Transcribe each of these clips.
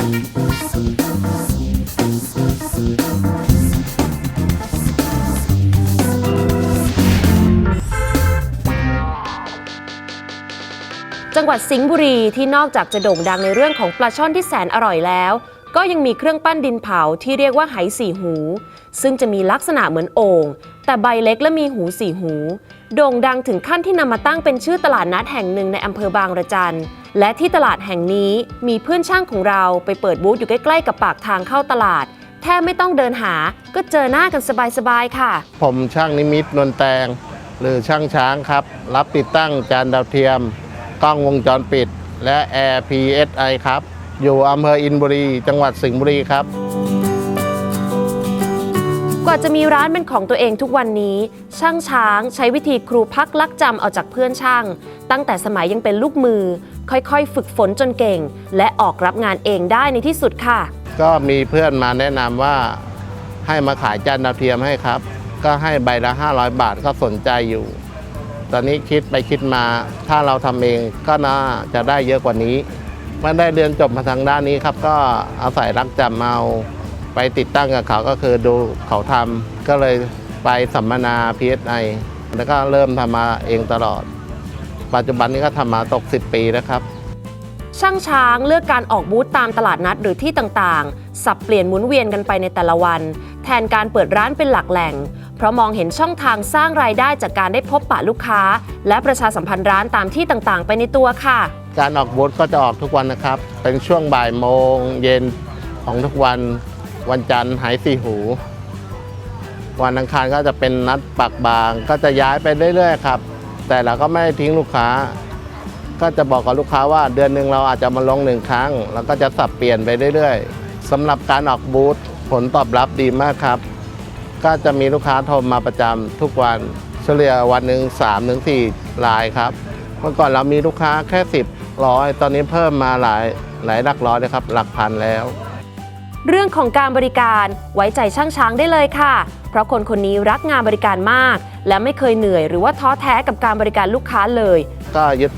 จังหวัดสิงห์บุรีที่นอกจากจะโด่งดังในเรื่องของปลาช่อนที่แสนอร่อยแล้ว ก็ยังมีเครื่องปั้นดินเผาที่เรียกว่าไหสี่หู ซึ่งจะมีลักษณะเหมือนโอ่งแต่ใบเล็กและมีหูสี่หู โด่งดังถึงขั้นที่นำมาตั้งเป็นชื่อตลาดนัดแห่งหนึ่งในอำเภอบางระจันและที่ตลาดแห่งนี้มีเพื่อนช่างของเราไปเปิดบูธอยู่ใกล้ๆกับปากทางเข้าตลาด แทบไม่ต้องเดินหาก็เจอหน้ากันสบายๆค่ะ ผมช่างนิมิตนวลแตง หรือช่างช้างครับ รับติดตั้งจานดาวเทียม กล้องวงจรปิด และ Air PSI ครับ อยู่อำเภออินบุรี จังหวัดสิงห์บุรีครับ กว่าจะมีร้านเป็นของตัวเองทุกวันนี้ ช่างช้างใช้วิธีครูพักลักจำเอาจากเพื่อนช่าง ตั้งแต่สมัยยังเป็นลูกมือ ค่อยๆ ฝึกฝนจนเก่ง และออกรับงานเองได้ในที่สุดค่ะ ก็มีเพื่อนมาแนะนำว่าให้มาขายจานดาวเทียมให้ครับ ก็ให้ใบละ 500 บาทก็สนใจอยู่ ตอนนี้คิดไปคิดมา ถ้าเราทำเองก็น่าจะได้เยอะกว่านี้ เมื่อได้เรียนจบมาทางด้านนี้ครับ ก็อาศัยรักจำเอาไปติดตั้งกับเขาก็คือดูเขาทำก็เลยไปสัมมนา PSI แล้วก็เริ่มทำมาเองตลอด ปัจจุบันนี้ก็ทำมาตก 10 ปีแล้วครับช่างช้างเลือกการออกบูธตามตลาดนัดหรือที่ต่างๆ สับเปลี่ยนหมุนเวียนกันไปในแต่ละวัน แทนการเปิดร้านเป็นหลักแหล่ง เพราะมองเห็นช่องทางสร้างรายได้จากการได้พบปะลูกค้า และประชาสัมพันธ์ร้านตามที่ต่างๆ ไปในตัวค่ะ การออกบูธก็จะออกทุกวันนะครับ เป็นช่วงบ่ายโมงเย็นของทุกวันวันจันทร์หายสี่หู วันอังคารก็จะเป็นนัดปักบางก็จะย้ายไปเรื่อยๆครับ แต่เราก็ไม่ทิ้งลูกค้า ก็จะบอกกับลูกค้าว่าเดือนหนึ่งเราอาจจะมาลงหนึ่งครั้ง แล้วก็จะสับเปลี่ยนไปเรื่อยๆสำหรับการออกบูธผลตอบรับดีมากครับ ก็จะมีลูกค้าโทรมาประจำทุกวันเฉลี่ยวันหนึ่ง3-4ถึง4รายครับเมื่อก่อนเรามีลูกค้าแค่ 10ร้อยตอนนี้เพิ่มมาหลายหลายหลักร้อยเลยครับ หลักพันแล้ว เรื่องของการบริการไว้ใจช่างช้างได้เลยค่ะ เพราะคนคนนี้รักงานบริการมาก และไม่เคยเหนื่อยหรือว่าท้อแท้กับการบริการลูกค้าเลย ก็ยึด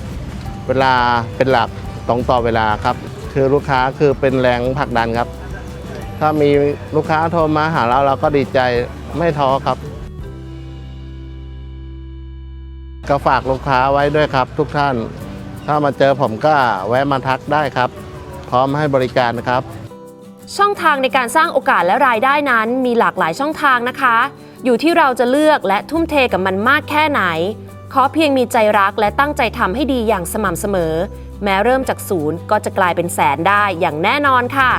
เวลาเป็นหลักตรงต่อเวลาครับ คือลูกค้าคือเป็นแรงผลักดันครับ ถ้ามีลูกค้าโทรมาหาเราเราก็ดีใจไม่ท้อครับ ก็ฝากลูกค้าไว้ด้วยครับ ทุกท่าน ถ้ามาเจอผมก็แวะมาทักได้ครับ พร้อมให้บริการนะครับ ช่องทางในการสร้างโอกาสและรายได้นั้นมีหลากหลายช่องทางนะคะ อยู่ที่เราจะเลือกและทุ่มเทกับมันมากแค่ไหน ขอเพียงมีใจรักและตั้งใจทำให้ดีอย่างสม่ำเสมอ แม้เริ่มจากศูนย์ก็จะกลายเป็นแสนได้อย่างแน่นอนค่ะ